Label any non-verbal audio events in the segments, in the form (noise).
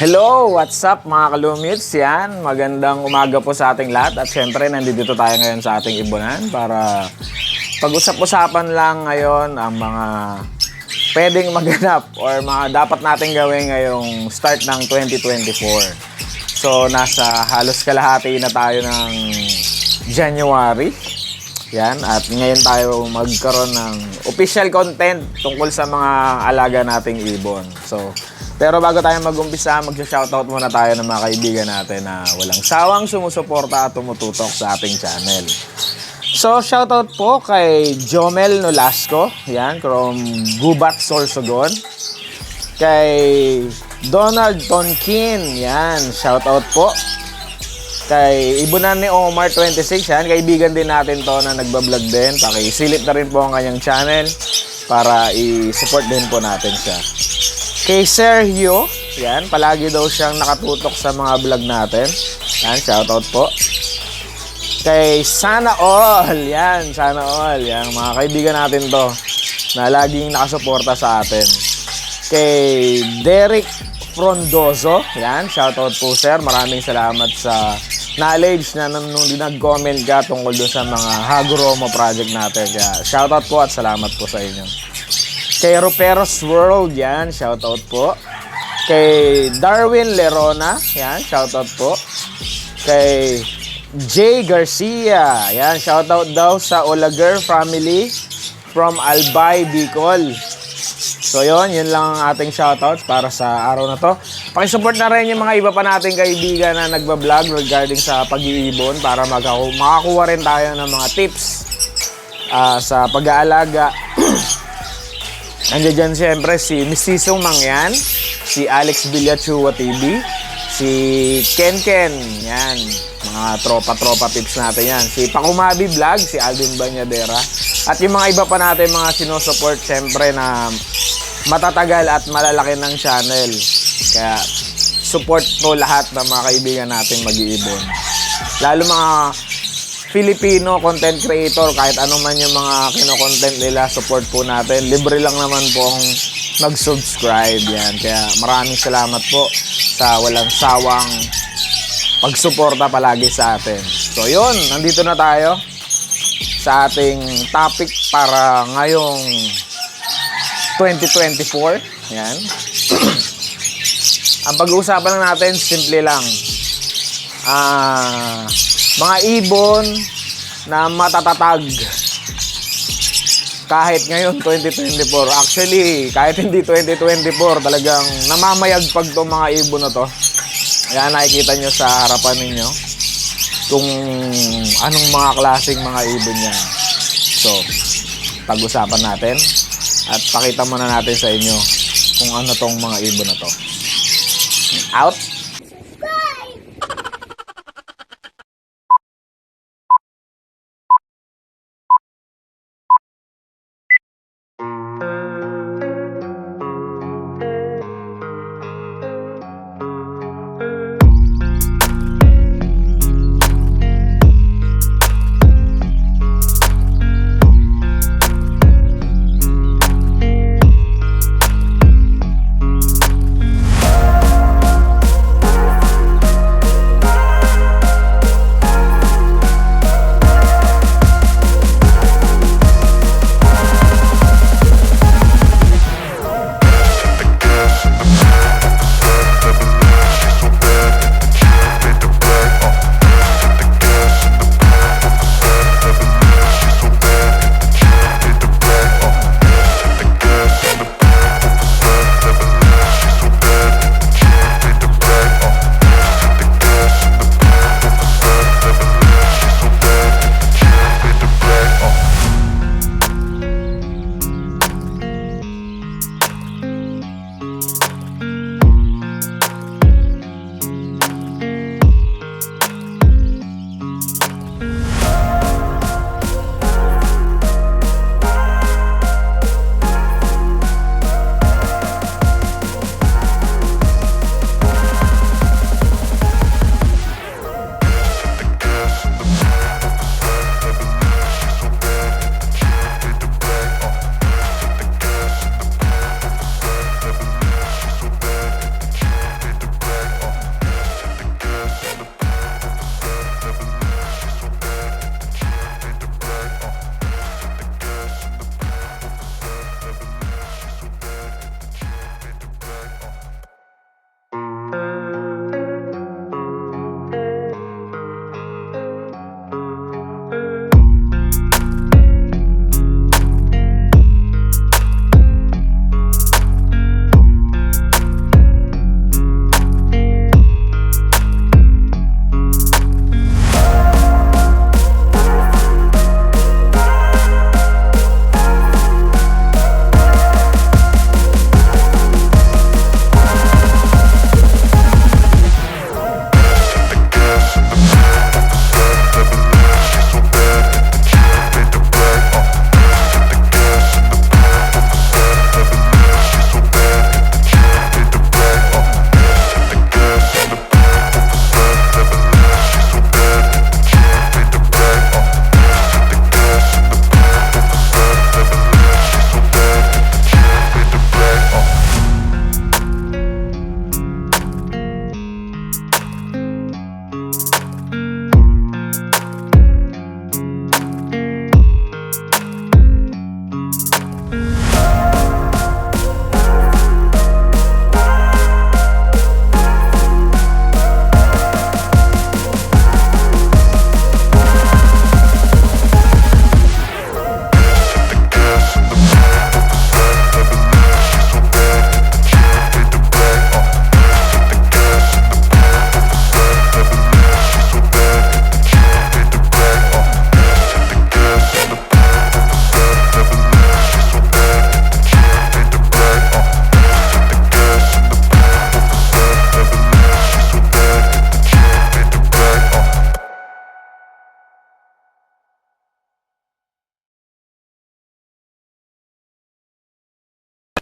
Hello! What's up mga kalumits? Yan, magandang umaga po sa ating lahat. At syempre, nandito tayo ngayon sa ating ibunan para pag-usap-usapan lang ngayon ang mga pwedeng maganap (laughs) or mga dapat natin gawin ngayong start ng 2024. So, nasa halos kalahati na tayo ng January. Yan, at ngayon tayo magkaroon ng official content tungkol sa mga alaga nating ibon. So, pero bago tayo mag-umpisa, mag-shoutout muna tayo ng mga kaibigan natin na walang sawang sumusuporta at tumututok sa ating channel. So, shoutout po kay Jomel Nolasco, yan, from Gubat, Sorsogon. Kay Donald Tonkin, yan, shoutout po kay Ibunan ni Omar 26 yan. Kaibigan din natin to na nagbablog din. Pakisilip na rin po ang kanyang channel para i-support din po natin siya. Kay Sergio, yan, palagi daw siyang nakatutok sa mga vlog natin. Yan, shoutout po. Kay Sana All, yan, Sana All, yan, mga kaibigan natin to na laging nakasuporta sa atin. Kay Derek Frondoso, yan, shoutout po sir, maraming salamat sa knowledge na nung nag-comment ka tungkol dun sa mga Hagoromo project natin. Kaya shoutout po at salamat po sa inyo. Kay Roperos World, yan, shoutout po. Kay Darwin Lerona, yan, shoutout po. Kay Jay Garcia, yan, shoutout daw sa Olager family from Albay, Bicol. So yun, yun lang ang ating shoutouts para sa araw na to. Pakisupport na rin yung mga iba pa nating kaibigan na nagbablog regarding sa pag-iibon para magkaku- makakuha rin tayo ng mga tips ah, sa pag-aalaga. (clears throat) Nandiyan dyan siyempre si Misisong Mangyan, si Alex Villachua TV, si Ken Ken, yan, mga tropa-tropa tips natin yan. Si Pakumabi Vlog, si Alvin Banyadera, at yung mga iba pa natin mga sinusupport siyempre na matatagal at malalaki ng channel. Kaya support po lahat ng mga kaibigan nating mag-iibon. Lalo mga Filipino content creator, kahit ano man yung mga kino-content nila, support po natin. Libre lang naman po ang mag-subscribe yan. Kaya maraming salamat po sa walang sawang pagsuporta palagi sa atin. So yun, nandito na tayo sa ating topic para ngayong 2024. Yan. ang pag-uusapan lang natin, simple lang. Ah, mga ibon na matatatag kahit ngayon 2024. Actually, kahit hindi 2024, talagang namamayagpag tong mga ibon na to. Ayan, nakikita nyo sa harapan ninyo kung anong mga klaseng mga ibon yan. So, pag-usapan natin at pakita muna natin sa inyo kung ano tong mga ibon na to. Out!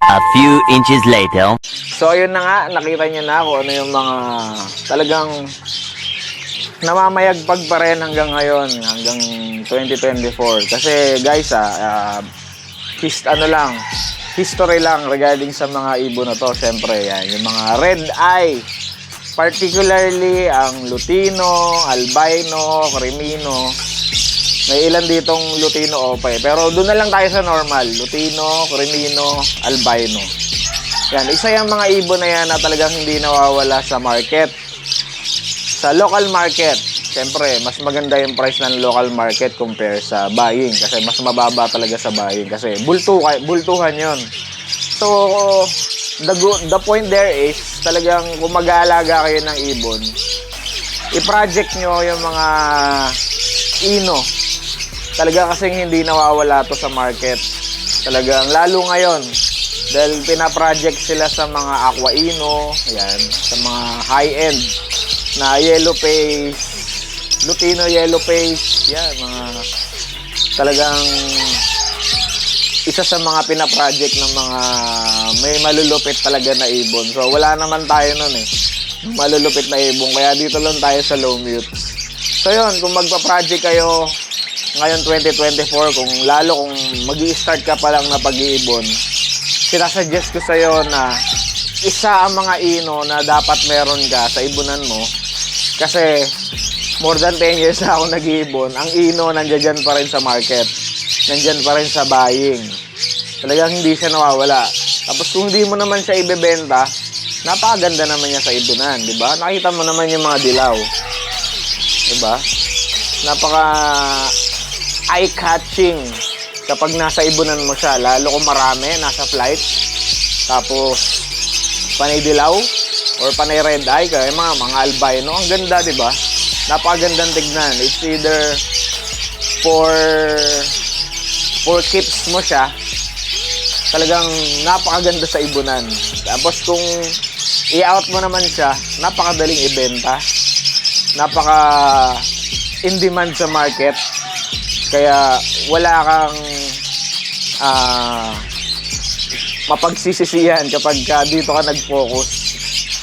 A few inches later. So, ayun na nga, nakita niyo na kung ano yung mga talagang namamayagpag pa rin hanggang ngayon, hanggang 2024. Kasi guys, ah, ah, hist, ano lang, history lang regarding sa mga ibon na to. Siyempre, yan, yung mga red eye. Particularly ang Lutino, Albino, Crimino. May ilan ditong Lutino Opa eh. Pero doon na lang tayo sa normal. Lutino, Crimino, Albino. Yan, isa yung mga ibon na yan na talagang hindi nawawala sa market. Sa local market, siyempre, mas maganda yung price ng local market compare sa buying. Kasi mas mababa talaga sa buying. Kasi bultu, bultuhan yon So, the, the point there is, talagang kung mag-aalaga kayo ng ibon, i-project nyo yung mga ino. Talaga kasing hindi nawawala to sa market. Talagang, lalo ngayon, dahil pinaproject sila sa mga aqua ino, ayan, sa mga high-end na yellow face, Lutino yellow face, yan, mga talagang isa sa mga pinaproject ng mga may malulupit talaga na ibon. So, wala naman tayo nun eh. Malulupit na ibon. Kaya dito lang tayo sa low mute. So, yun, kung magpa-project kayo ngayon 2024, kung lalo kung mag start ka pa lang na pag-iibon, sinasuggest ko sa'yo na isa ang mga ino na dapat meron ka sa ibunan mo. Kasi more than 10 years na ako nag-iibon, ang ino nandiyan pa rin sa market. Nandiyan pa rin sa buying. Talagang hindi siya nawawala. Tapos kung hindi mo naman siya ibebenta, napakaganda naman niya sa ibunan, di ba? Nakita mo naman yung mga dilaw. Di ba? Napaka eye-catching kapag nasa ibunan mo siya. Lalo kung marami, nasa flight. Tapos, panay dilaw or panay red eye, kaya mga, mga albino. Ang ganda, di ba? Napakagandang tignan. It's either for for keeps mo siya, talagang napakaganda sa ibunan. Tapos kung i-out mo naman siya, napakadaling ibenta. Napaka in demand sa market. Kaya wala kang ah mapagsisisihan kapag ka dito ka nag-focus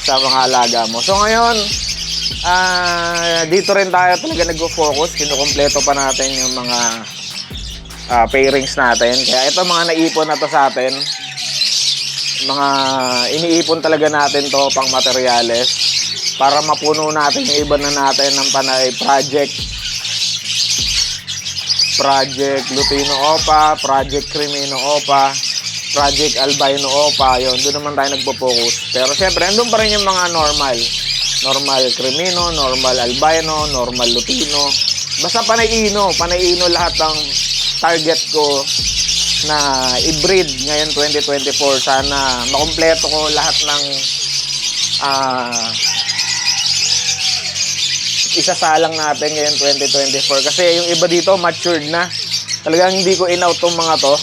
sa mga alaga mo. So ngayon, ah dito rin tayo talaga nag-focus. Kinukumpleto pa natin yung mga ah, pairings natin. Kaya ito mga naipon na to sa atin. Mga iniipon talaga natin to pang materyales para mapuno natin yung iba na natin ng panay project Project Lutino Opa, Project Crimino Opa, Project Albino Opa, yon doon naman tayo nagpo-focus. Pero syempre, andun pa rin yung mga normal. Normal Crimino, normal Albino, normal Lutino. Basta panay-ino, panay-ino lahat ng target ko na i-breed ngayon 2024. Sana makumpleto ko lahat ng ah isasalang natin ngayon 2024 kasi yung iba dito matured na. Talagang hindi ko in-out tong mga to.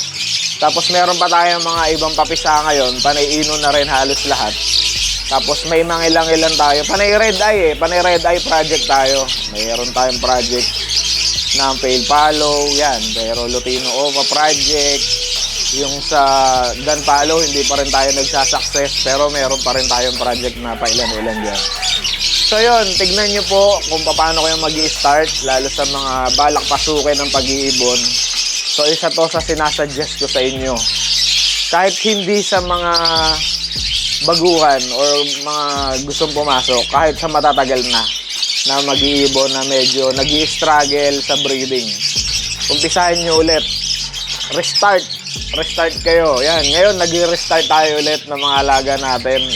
Tapos meron pa tayong mga ibang papisa ngayon. Panay ino na rin halos lahat. Tapos may mga ilang ilan tayo. Panay red eye eh. Panay red eye project tayo. Mayroon tayong project ng fail follow. Yan. Pero Lutino Ova project. Yung sa Dan Palo hindi pa rin tayo nagsasuccess. Pero meron pa rin tayong project na pailan-ilan dyan So yun, tignan nyo po kung paano kayo mag start lalo sa mga balak pasukin ng pag-iibon. So isa to sa sinasuggest ko sa inyo. Kahit hindi sa mga baguhan or mga gustong pumasok, kahit sa matatagal na na mag-iibon na medyo nag struggle sa breeding. Umpisahin nyo ulit. Restart. Restart kayo. Yan. Ngayon, nag-restart tayo ulit ng mga alaga natin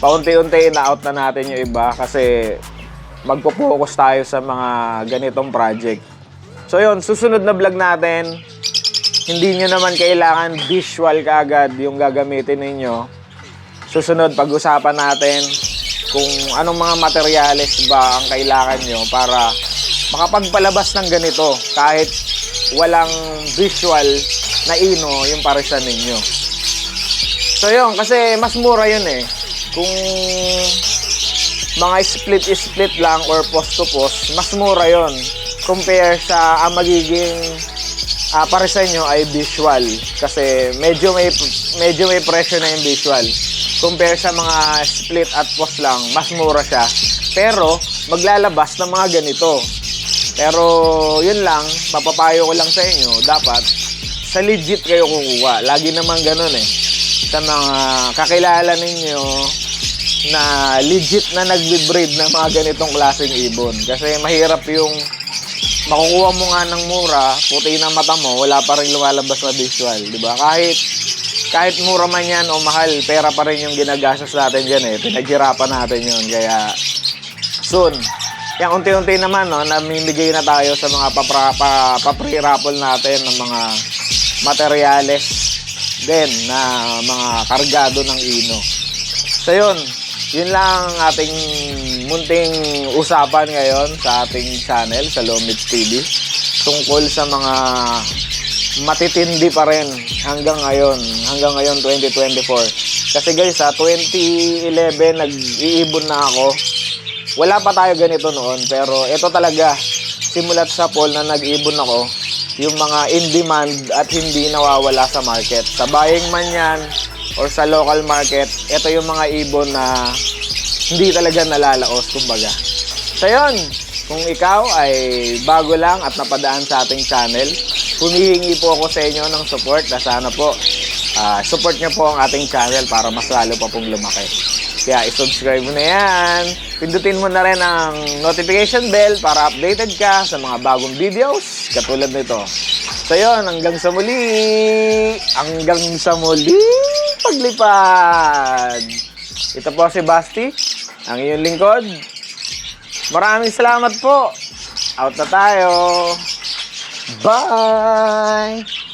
paunti-unti na-out na natin yung iba kasi magpo-focus tayo sa mga ganitong project. So yun, susunod na vlog natin, hindi nyo naman kailangan visual kaagad yung gagamitin ninyo. Susunod, pag-usapan natin kung anong mga materyales ba ang kailangan nyo para makapagpalabas ng ganito kahit walang visual na ino yung parisan ninyo. So yun, kasi mas mura yun eh kung mga split-split lang or post to post, mas mura yon compare sa ang magiging ah, para sa inyo ay visual. Kasi medyo may medyo may presyo na yung visual. Compare sa mga split at post lang mas mura siya. Pero maglalabas ng mga ganito. Pero yun lang papapayo ko lang sa inyo dapat sa legit kayo kukuha. Lagi naman ganun eh sa mga kakilala ninyo na legit na nagbe-breed ng mga ganitong klaseng ibon kasi mahirap yung makukuha mo nga ng mura, puti na mata mo, wala pa rin lumalabas na visual, di ba? Kahit kahit mura man yan o mahal, pera pa rin yung ginagastos natin dyan eh. Pinaghirapan natin yun. Kaya, soon. Yan, unti-unti naman, no, namimigay na tayo sa mga papra, pa, papre-raffle natin ng mga materyales din na mga kargado ng ino. So yun, yun lang ang ating munting usapan ngayon sa ating channel, sa Lomits TV. Tungkol sa mga matitindi pa rin hanggang ngayon, hanggang ngayon 2024. Kasi guys, sa 2011 nag-iibon na ako. Wala pa tayo ganito noon, pero ito talaga simulat sa poll na nag-ibon ako, yung mga in demand at hindi nawawala sa market. Sa buying man yan or sa local market, ito yung mga ibon na hindi talaga nalalaos, kumbaga. So yun, kung ikaw ay bago lang at napadaan sa ating channel, humihingi po ako sa inyo ng support na sana po ah, support niyo po ang ating channel para mas lalo pa pong lumaki. Kaya i-subscribe mo na yan. Pindutin mo na rin ang notification bell para updated ka sa mga bagong videos katulad nito. So yun, hanggang sa muli! Hanggang sa muli! Paglipad! Ito po si Basti, ang iyong lingkod. Maraming salamat po. Out na tayo. Bye!